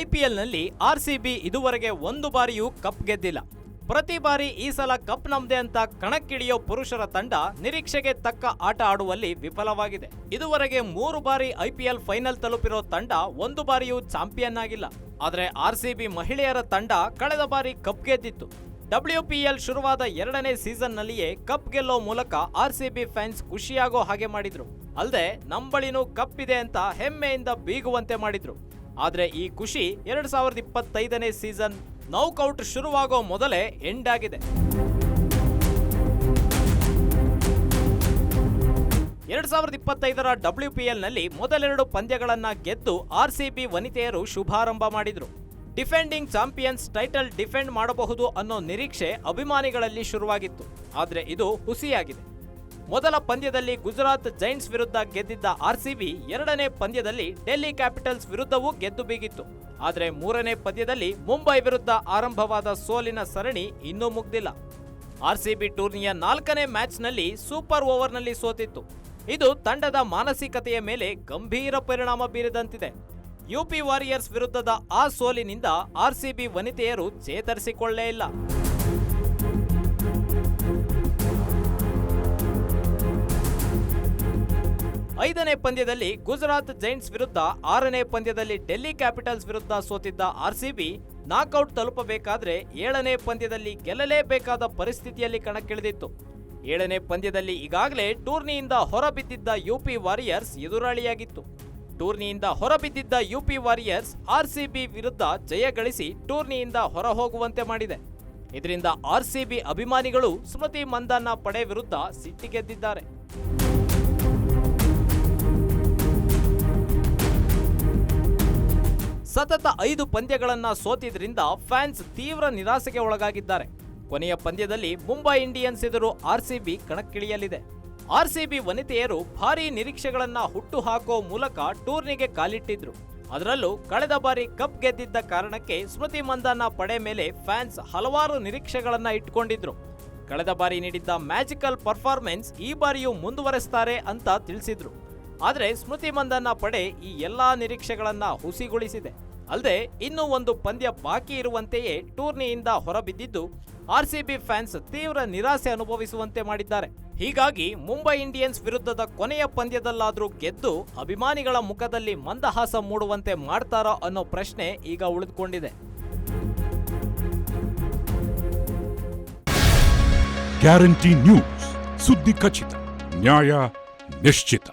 ಐಪಿಎಲ್ನಲ್ಲಿ B ಇದುವರೆಗೆ ಒಂದು ಬಾರಿಯೂ ಕಪ್ ಗೆದ್ದಿಲ್ಲ. ಪ್ರತಿ ಬಾರಿ ಈ ಸಲ ಕಪ್ ನಮ್ದೆ ಅಂತ ಕಣಕ್ಕಿಳಿಯೋ ಪುರುಷರ ತಂಡ ನಿರೀಕ್ಷೆಗೆ ತಕ್ಕ ಆಟ ಆಡುವಲ್ಲಿ ವಿಫಲವಾಗಿದೆ. ಇದುವರೆಗೆ ಮೂರು ಬಾರಿ ಐಪಿಎಲ್ ಫೈನಲ್ ತಲುಪಿರೋ ತಂಡ ಒಂದು ಬಾರಿಯೂ ಚಾಂಪಿಯನ್ ಆಗಿಲ್ಲ ಆದರೆ ಆರ್ಸಿಬಿ ಮಹಿಳೆಯರ ತಂಡ ಕಳೆದ ಬಾರಿ ಕಪ್ ಗೆದ್ದಿತ್ತು. ಡಬ್ಲ್ಯೂಪಿಎಲ್ ಶುರುವಾದ ಎರಡನೇ ಸೀಸನ್ನಲ್ಲಿಯೇ ಕಪ್ ಗೆಲ್ಲೋ ಮೂಲಕ ಆರ್ಸಿಬಿ ಫ್ಯಾನ್ಸ್ ಖುಷಿಯಾಗೋ ಹಾಗೆ ಮಾಡಿದ್ರು. ಅಲ್ಲದೆ ನಂಬಳಿನೂ ಕಪ್ ಇದೆ ಅಂತ ಹೆಮ್ಮೆಯಿಂದ ಬೀಗುವಂತೆ ಮಾಡಿದ್ರು. ಆದ್ರೆ ಈ ಖುಷಿ ಎರಡು ಸಾವಿರದ ಇಪ್ಪತ್ತೈದನೇ ಸೀಸನ್ ನೌಕೌಟ್ ಶುರುವಾಗೋ ಮೊದಲೇ ಎಂಡ್ ಆಗಿದೆ. ಎರಡು ಸಾವಿರದ ಇಪ್ಪತ್ತೈದರ ಡಬ್ಲ್ಯೂ ಪಿ ಎಲ್ನಲ್ಲಿ ಮೊದಲೆರಡು ಪಂದ್ಯಗಳನ್ನು ಗೆದ್ದು ಆರ್ ಸಿ ಬಿ ವನಿತೆಯರು ಶುಭಾರಂಭ ಮಾಡಿದ್ರು. ಡಿಫೆಂಡಿಂಗ್ ಚಾಂಪಿಯನ್ಸ್ ಟೈಟಲ್ ಡಿಫೆಂಡ್ ಮಾಡಬಹುದು ಅನ್ನೋ ನಿರೀಕ್ಷೆ ಅಭಿಮಾನಿಗಳಲ್ಲಿ ಶುರುವಾಗಿತ್ತು. ಆದರೆ ಇದು ಹುಸಿಯಾಗಿದೆ. ಮೊದಲ ಪಂದ್ಯದಲ್ಲಿ ಗುಜರಾತ್ ಜೈಂಟ್ಸ್ ವಿರುದ್ಧ ಗೆದ್ದಿದ್ದ ಆರ್ಸಿಬಿ ಎರಡನೇ ಪಂದ್ಯದಲ್ಲಿ ಡೆಲ್ಲಿ ಕ್ಯಾಪಿಟಲ್ಸ್ ವಿರುದ್ಧವೂ ಗೆದ್ದು ಬೀಗಿತ್ತು. ಆದರೆ ಮೂರನೇ ಪಂದ್ಯದಲ್ಲಿ ಮುಂಬೈ ವಿರುದ್ಧ ಆರಂಭವಾದ ಸೋಲಿನ ಸರಣಿ ಇನ್ನೂ ಮುಗ್ದಿಲ್ಲ. ಆರ್ಸಿಬಿ ಟೂರ್ನಿಯ ನಾಲ್ಕನೇ ಮ್ಯಾಚ್ನಲ್ಲಿ ಸೂಪರ್ ಓವರ್ನಲ್ಲಿ ಸೋತಿತ್ತು. ಇದು ತಂಡದ ಮಾನಸಿಕತೆಯ ಮೇಲೆ ಗಂಭೀರ ಪರಿಣಾಮ ಬೀರಿದಂತಿದೆ. ಯುಪಿ ವಾರಿಯರ್ಸ್ ವಿರುದ್ಧದ ಆ ಸೋಲಿನಿಂದ ಆರ್ಸಿಬಿ ವನಿತೆಯರು ಚೇತರಿಸಿಕೊಳ್ಳೇ ಇಲ್ಲ. ಐದನೇ ಪಂದ್ಯದಲ್ಲಿ ಗುಜರಾತ್ ಜೈಂಟ್ಸ್ ವಿರುದ್ಧ ಆರನೇ ಪಂದ್ಯದಲ್ಲಿ ಡೆಲ್ಲಿ ಕ್ಯಾಪಿಟಲ್ಸ್ ವಿರುದ್ಧ ಸೋತಿದ್ದ ಆರ್ಸಿಬಿ ನಾಕೌಟ್ ತಲುಪಬೇಕಾದ್ರೆ ಏಳನೇ ಪಂದ್ಯದಲ್ಲಿ ಗೆಲ್ಲಲೇಬೇಕಾದ ಪರಿಸ್ಥಿತಿಯಲ್ಲಿ ಕಣಕ್ಕಿಳಿದಿತ್ತು. ಏಳನೇ ಪಂದ್ಯದಲ್ಲಿ ಈಗಾಗಲೇ ಟೂರ್ನಿಯಿಂದ ಹೊರಬಿದ್ದಿದ್ದ ಯುಪಿ ವಾರಿಯರ್ಸ್ ಎದುರಾಳಿಯಾಗಿತ್ತು. ಟೂರ್ನಿಯಿಂದ ಹೊರಬಿದ್ದಿದ್ದ ಯುಪಿ ವಾರಿಯರ್ಸ್ ಆರ್ಸಿಬಿ ವಿರುದ್ಧ ಜಯ ಗಳಿಸಿ ಟೂರ್ನಿಯಿಂದ ಹೊರಹೋಗುವಂತೆ ಮಾಡಿದೆ. ಇದರಿಂದ ಆರ್ಸಿಬಿ ಅಭಿಮಾನಿಗಳು ಸ್ಮೃತಿ ಮಂದಾನ ಪಡೆ ವಿರುದ್ಧ ಸಿಟ್ಟಿಗೆದ್ದಿದ್ದಾರೆ ಸತತ ಐದು ಪಂದ್ಯಗಳನ್ನು ಸೋತಿದ್ರಿಂದ ಫ್ಯಾನ್ಸ್ ತೀವ್ರ ನಿರಾಸೆಗೆ ಒಳಗಾಗಿದ್ದಾರೆ. ಕೊನೆಯ ಪಂದ್ಯದಲ್ಲಿ ಮುಂಬೈ ಇಂಡಿಯನ್ಸ್ ಎದುರು ಆರ್ಸಿಬಿ ಕಣಕ್ಕಿಳಿಯಲಿದೆ. ಆರ್ಸಿಬಿ ವನಿತೆಯರು ಭಾರೀ ನಿರೀಕ್ಷೆಗಳನ್ನು ಹುಟ್ಟು ಹಾಕೋ ಮೂಲಕ ಟೂರ್ನಿಗೆ ಕಾಲಿಟ್ಟಿದ್ರು. ಅದರಲ್ಲೂ ಕಳೆದ ಬಾರಿ ಕಪ್ ಗೆದ್ದಿದ್ದ ಕಾರಣಕ್ಕೆ ಸ್ಮೃತಿ ಮಂದಾನ ಪಡೆ ಮೇಲೆ ಫ್ಯಾನ್ಸ್ ಹಲವಾರು ನಿರೀಕ್ಷೆಗಳನ್ನು ಇಟ್ಕೊಂಡಿದ್ರು. ಕಳೆದ ಬಾರಿ ನೀಡಿದ್ದ ಮ್ಯಾಜಿಕಲ್ ಪರ್ಫಾರ್ಮೆನ್ಸ್ ಈ ಬಾರಿಯೂ ಮುಂದುವರೆಸ್ತಾರೆ ಅಂತ ತಿಳಿಸಿದ್ರು. ಆದರೆ ಸ್ಮೃತಿ ಮಂದನ್ನ ಪಡೆ ಈ ಎಲ್ಲಾ ನಿರೀಕ್ಷೆಗಳನ್ನು ಹುಸಿಗೊಳಿಸಿದೆ. ಅಲ್ಲದೆ ಇನ್ನೂ ಒಂದು ಪಂದ್ಯ ಬಾಕಿ ಇರುವಂತೆಯೇ ಟೂರ್ನಿಯಿಂದ ಹೊರಬಿದ್ದಿದ್ದು ಆರ್ಸಿಬಿ ಫ್ಯಾನ್ಸ್ ತೀವ್ರ ನಿರಾಸೆ ಅನುಭವಿಸುವಂತೆ ಮಾಡಿದ್ದಾರೆ. ಹೀಗಾಗಿ ಮುಂಬೈ ಇಂಡಿಯನ್ಸ್ ವಿರುದ್ಧದ ಕೊನೆಯ ಪಂದ್ಯದಲ್ಲಾದರೂ ಗೆದ್ದು ಅಭಿಮಾನಿಗಳ ಮುಖದಲ್ಲಿ ಮಂದಹಾಸ ಮೂಡುವಂತೆ ಮಾಡ್ತಾರಾ ಅನ್ನೋ ಪ್ರಶ್ನೆ ಈಗ ಉಳಿದುಕೊಂಡಿದೆ. Guarantee news. ಸುದ್ದಿ ಖಚಿತ, ನ್ಯಾಯ ನಿಶ್ಚಿತ.